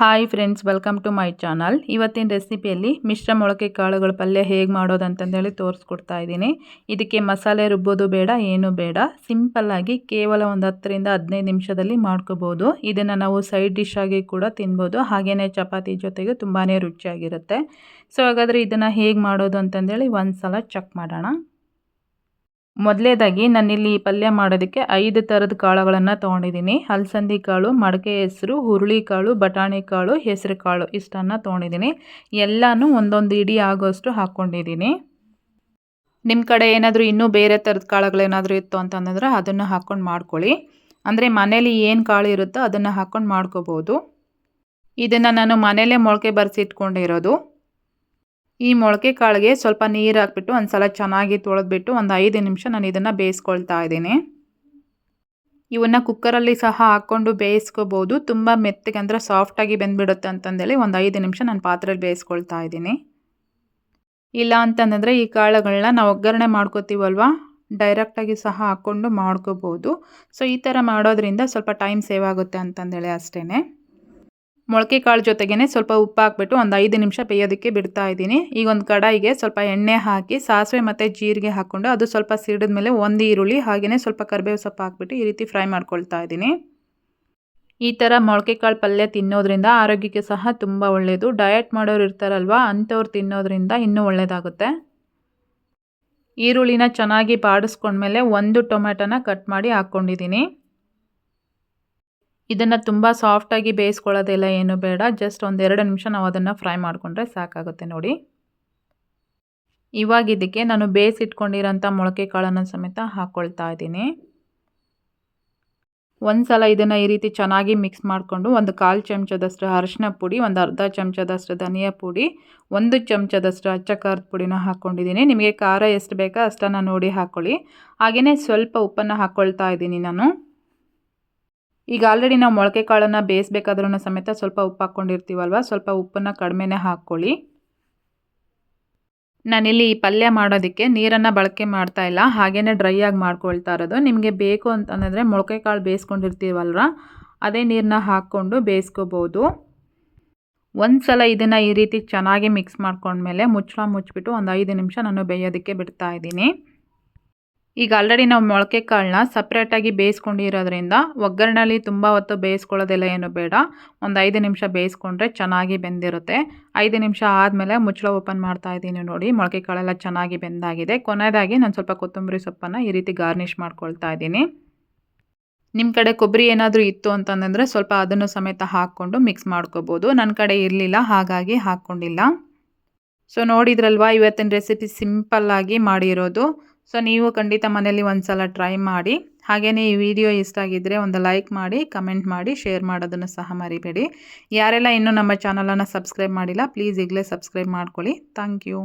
Hi friends welcome to my channel ಇವತ್ತಿನ ರೆಸಿಪಿಯಲ್ಲಿ ಮಿಶ್ರ ಮೊಳಕೆ ಕಾಳುಗಳ ಪಲ್ಯ ಹೇಗೆ ಮಾಡೋದು ಅಂತಂದೇಳಿ ತೋರಿಸ್ಕೊಡ್ತಾ ಇದ್ದೀನಿ. ಇದಕ್ಕೆ ಮಸಾಲೆ ರುಬ್ಬೋದು ಬೇಡ, ಏನೂ ಬೇಡ. ಸಿಂಪಲ್ಲಾಗಿ ಕೇವಲ ಒಂದು ಹತ್ತರಿಂದ ಹದಿನೈದು ನಿಮಿಷದಲ್ಲಿ ಮಾಡ್ಕೋಬೋದು. ಇದನ್ನು ನಾವು ಸೈಡ್ ಡಿಶ್ ಆಗಿ ಕೂಡ ತಿನ್ಬೋದು. ಹಾಗೆಯೇ ಚಪಾತಿ ಜೊತೆಗೆ ತುಂಬಾ ರುಚಿಯಾಗಿರುತ್ತೆ. ಸೊ ಹಾಗಾದರೆ ಇದನ್ನು ಹೇಗೆ ಮಾಡೋದು ಅಂತಂದೇಳಿ ಒಂದು ಸಲ ಚೆಕ್ ಮಾಡೋಣ. ಮೊದಲೇದಾಗಿ ನಾನಿಲ್ಲಿ ಪಲ್ಯ ಮಾಡೋದಕ್ಕೆ ಐದು ಥರದ ಕಾಳುಗಳನ್ನು ತೊಗೊಂಡಿದ್ದೀನಿ ಅಲಸಂದಿ ಕಾಳು ಮಡಕೆ ಹೆಸರು ಹುರುಳಿ ಕಾಳು ಬಟಾಣಿ ಕಾಳು ಹೆಸರು ಕಾಳು ಇಷ್ಟನ್ನು ತೊಗೊಂಡಿದ್ದೀನಿ ಎಲ್ಲನೂ ಒಂದೊಂದು ಇಡಿ ಆಗೋಷ್ಟು ಹಾಕ್ಕೊಂಡಿದ್ದೀನಿ ನಿಮ್ಮ ಕಡೆ ಏನಾದರೂ ಇನ್ನೂ ಬೇರೆ ಥರದ ಕಾಳುಗಳೇನಾದರೂ ಇತ್ತು ಅಂತಂದರೆ ಅದನ್ನು ಹಾಕ್ಕೊಂಡು ಮಾಡ್ಕೊಳ್ಳಿ. ಅಂದರೆ ಮನೇಲಿ ಏನು ಕಾಳು ಇರುತ್ತೋ ಅದನ್ನು ಹಾಕ್ಕೊಂಡು ಮಾಡ್ಕೋಬೋದು. ಇದನ್ನು ನಾನು ಮನೇಲೇ ಮೊಳಕೆ ಬರೆಸಿಟ್ಕೊಂಡಿರೋದು ಈ ಮೊಳಕೆ ಕಾಳಿಗೆ ಸ್ವಲ್ಪ ನೀರು ಹಾಕ್ಬಿಟ್ಟು ಒಂದು ಸಲ ಚೆನ್ನಾಗಿ ತೊಳೆದ್ಬಿಟ್ಟು ಒಂದು ಐದು ನಿಮಿಷ ನಾನು ಇದನ್ನು ಬೇಯಿಸ್ಕೊಳ್ತಾ ಇದ್ದೀನಿ. ಇವನ್ನು ಕುಕ್ಕರಲ್ಲಿ ಸಹ ಹಾಕ್ಕೊಂಡು ಬೇಯಿಸ್ಕೋಬೋದು. ತುಂಬ ಮೆತ್ತಗೆ ಅಂದರೆ ಸಾಫ್ಟಾಗಿ ಬೆಂದ್ಬಿಡುತ್ತೆ ಅಂತಂದೇಳಿ ಒಂದು ಐದು ನಿಮಿಷ ನಾನು ಪಾತ್ರೆಯಲ್ಲಿ ಬೇಯಿಸ್ಕೊಳ್ತಾ ಇದ್ದೀನಿ. ಇಲ್ಲ ಅಂತಂದರೆ ಈ ಕಾಳುಗಳನ್ನ ನಾವು ಒಗ್ಗರಣೆ ಮಾಡ್ಕೋತೀವಲ್ವ? ಡೈರೆಕ್ಟಾಗಿ ಸಹ ಹಾಕ್ಕೊಂಡು ಮಾಡ್ಕೋಬೋದು. ಸೊ ಈ ಥರ ಮಾಡೋದ್ರಿಂದ ಸ್ವಲ್ಪ ಟೈಮ್ ಸೇವ್ ಆಗುತ್ತೆ ಅಂತಂದೇಳಿ ಅಷ್ಟೇ ಮೊಳಕೆ ಕಾಳು ಜೊತೆಗೇ ಸ್ವಲ್ಪ ಉಪ್ಪು ಹಾಕ್ಬಿಟ್ಟು ಒಂದು ಐದು ನಿಮಿಷ ಬೇಯೋದಕ್ಕೆ ಬಿಡ್ತಾ ಇದ್ದೀನಿ. ಈಗ ಒಂದು ಕಡಾಯಿಗೆ ಸ್ವಲ್ಪ ಎಣ್ಣೆ ಹಾಕಿ, ಸಾಸಿವೆ ಮತ್ತು ಜೀರಿಗೆ ಹಾಕ್ಕೊಂಡು ಅದು ಸ್ವಲ್ಪ ಸಿಡಿದ ಮೇಲೆ ಒಂದು ಈರುಳ್ಳಿ ಹಾಗೆಯೇ ಸ್ವಲ್ಪ ಕರಿಬೇವು ಸೊಪ್ಪು ಹಾಕ್ಬಿಟ್ಟು ಈ ರೀತಿ ಫ್ರೈ ಮಾಡ್ಕೊಳ್ತಾ ಇದ್ದೀನಿ. ಈ ಥರ ಮೊಳಕೆ ಕಾಳು ಪಲ್ಯ ತಿನ್ನೋದ್ರಿಂದ ಆರೋಗ್ಯಕ್ಕೆ ಸಹ ತುಂಬ ಒಳ್ಳೆಯದು ಡಯಟ್ ಮಾಡೋರು ಇರ್ತಾರಲ್ವ, ಅಂಥವ್ರು ತಿನ್ನೋದ್ರಿಂದ ಇನ್ನೂ ಒಳ್ಳೆಯದಾಗುತ್ತೆ ಈರುಳ್ಳಿನ ಚೆನ್ನಾಗಿ ಬಾಡಿಸ್ಕೊಂಡ್ಮೇಲೆ ಒಂದು ಟೊಮೆಟೊನ ಕಟ್ ಮಾಡಿ ಹಾಕ್ಕೊಂಡಿದ್ದೀನಿ. ಇದನ್ನು ತುಂಬ ಸಾಫ್ಟಾಗಿ ಬೇಯಿಸ್ಕೊಳ್ಳೋದೆಲ್ಲ ಏನು ಬೇಡ. ಜಸ್ಟ್ ಒಂದೆರಡು ನಿಮಿಷ ನಾವು ಅದನ್ನು ಫ್ರೈ ಮಾಡಿಕೊಂಡ್ರೆ ಸಾಕಾಗುತ್ತೆ ನೋಡಿ. ಇವಾಗ ಇದಕ್ಕೆ ನಾನು ಬೇಯಿಸಿಟ್ಕೊಂಡಿರೋಂಥ ಮೊಳಕೆ ಕಾಳನ್ನು ಸಮೇತ ಹಾಕ್ಕೊಳ್ತಾ ಇದ್ದೀನಿ. ಒಂದು ಸಲ ಇದನ್ನು ಈ ರೀತಿ ಚೆನ್ನಾಗಿ ಮಿಕ್ಸ್ ಮಾಡಿಕೊಂಡು ಒಂದು ಕಾಲು ಚಮಚದಷ್ಟು ಅರಶಿನ ಪುಡಿ, ಒಂದು ಅರ್ಧ ಚಮಚದಷ್ಟು ಧನಿಯಾ ಪುಡಿ, ಒಂದು ಚಮಚದಷ್ಟು ಅಚ್ಚ ಖಾರದ ಪುಡಿನ ಹಾಕ್ಕೊಂಡಿದ್ದೀನಿ ನಿಮಗೆ ಖಾರ ಎಷ್ಟು ಬೇಕೋ ಅಷ್ಟನ್ನು ನೋಡಿ ಹಾಕ್ಕೊಳ್ಳಿ ಹಾಗೆಯೇ ಸ್ವಲ್ಪ ಉಪ್ಪನ್ನು ಹಾಕ್ಕೊಳ್ತಾ ಇದ್ದೀನಿ ನಾನು. ಈಗ ಆಲ್ರೆಡಿ ನಾವು ಮೊಳಕೆ ಕಾಳನ್ನು ಬೇಯಿಸ್ಬೇಕಾದ್ರೂ ಸಮೇತ ಸ್ವಲ್ಪ ಉಪ್ಪು ಹಾಕ್ಕೊಂಡಿರ್ತೀವಲ್ವ? ಸ್ವಲ್ಪ ಉಪ್ಪನ್ನು ಕಡಿಮೆನೆ ಹಾಕ್ಕೊಳ್ಳಿ. ನಾನಿಲ್ಲಿ ಈ ಪಲ್ಯ ಮಾಡೋದಕ್ಕೆ ನೀರನ್ನು ಬಳಕೆ ಮಾಡ್ತಾ ಇಲ್ಲ. ಹಾಗೇ ಡ್ರೈ ಆಗಿ ಮಾಡ್ಕೊಳ್ತಾ ಇರೋದು. ನಿಮಗೆ ಬೇಕು ಅಂತಂದರೆ ಮೊಳಕೆ ಕಾಳು ಬೇಯಿಸ್ಕೊಂಡಿರ್ತೀವಲ್ವ? ಅದೇ ನೀರನ್ನ ಹಾಕ್ಕೊಂಡು ಬೇಯಿಸ್ಕೋಬೋದು. ಒಂದು ಸಲ ಇದನ್ನು ಈ ರೀತಿ ಚೆನ್ನಾಗಿ ಮಿಕ್ಸ್ ಮಾಡ್ಕೊಂಡ್ಮೇಲೆ ಮುಚ್ಚಳ ಮುಚ್ಚಿಬಿಟ್ಟು ಒಂದು ಐದು ನಿಮಿಷ ನಾನು ಬೇಯೋದಕ್ಕೆ ಬಿಡ್ತಾ ಇದ್ದೀನಿ. ಈಗ ಆಲ್ರೆಡಿ ನಾವು ಮೊಳಕೆ ಕಾಳನ್ನ ಸಪ್ರೇಟಾಗಿ ಬೇಯಿಸ್ಕೊಂಡಿರೋದ್ರಿಂದ ಒಗ್ಗರಣೆಲಿ ತುಂಬ ಹೊತ್ತು ಬೇಯಿಸ್ಕೊಳ್ಳೋದೆಲ್ಲ ಏನು ಬೇಡ. ಒಂದು ಐದು ನಿಮಿಷ ಬೇಯಿಸ್ಕೊಂಡ್ರೆ ಚೆನ್ನಾಗಿ ಬೆಂದಿರುತ್ತೆ. ಐದು ನಿಮಿಷ ಆದಮೇಲೆ ಮುಚ್ಚಳ ಓಪನ್ ಮಾಡ್ತಾ ಇದ್ದೀನಿ ನೋಡಿ. ಮೊಳಕೆ ಕಾಳೆಲ್ಲ ಚೆನ್ನಾಗಿ ಬೆಂದಾಗಿದೆ. ಕೊನೆಯದಾಗಿ ನಾನು ಸ್ವಲ್ಪ ಕೊತ್ತಂಬರಿ ಸೊಪ್ಪನ್ನು ಈ ರೀತಿ ಗಾರ್ನಿಷ್ ಮಾಡ್ಕೊಳ್ತಾ ಇದ್ದೀನಿ. ನಿಮ್ಮ ಕಡೆ ಕೊಬ್ಬರಿ ಏನಾದರೂ ಇತ್ತು ಅಂತಂದರೆ ಸ್ವಲ್ಪ ಅದನ್ನು ಸಮೇತ ಹಾಕ್ಕೊಂಡು ಮಿಕ್ಸ್ ಮಾಡ್ಕೋಬೋದು. ನನ್ನ ಕಡೆ ಇರಲಿಲ್ಲ, ಹಾಗಾಗಿ ಹಾಕ್ಕೊಂಡಿಲ್ಲ ಸೊ ನೋಡಿದ್ರಲ್ವಾ ಇವತ್ತಿನ ರೆಸಿಪಿ ಸಿಂಪಲ್ಲಾಗಿ ಮಾಡಿರೋದು. ಸೊ ನೀವು ಖಂಡಿತ ಮನೇಲಿ ಒಂದು ಸಲ ಟ್ರೈ ಮಾಡಿ. ಹಾಗೆಯೇ ಈ ವಿಡಿಯೋ ಇಷ್ಟ ಆಗಿದ್ದರೆ ಒಂದು ಲೈಕ್ ಮಾಡಿ ಕಮೆಂಟ್ ಮಾಡಿ ಶೇರ್ ಮಾಡೋದನ್ನು ಸಹ ಮರಿಬೇಡಿ. ಯಾರೆಲ್ಲ ಇನ್ನೂ ನಮ್ಮ ಚಾನಲನ್ನು ಸಬ್ಸ್ಕ್ರೈಬ್ ಮಾಡಿಲ್ಲ ಪ್ಲೀಸ್ ಈಗಲೇ ಸಬ್ಸ್ಕ್ರೈಬ್ ಮಾಡ್ಕೊಳ್ಳಿ. Thank you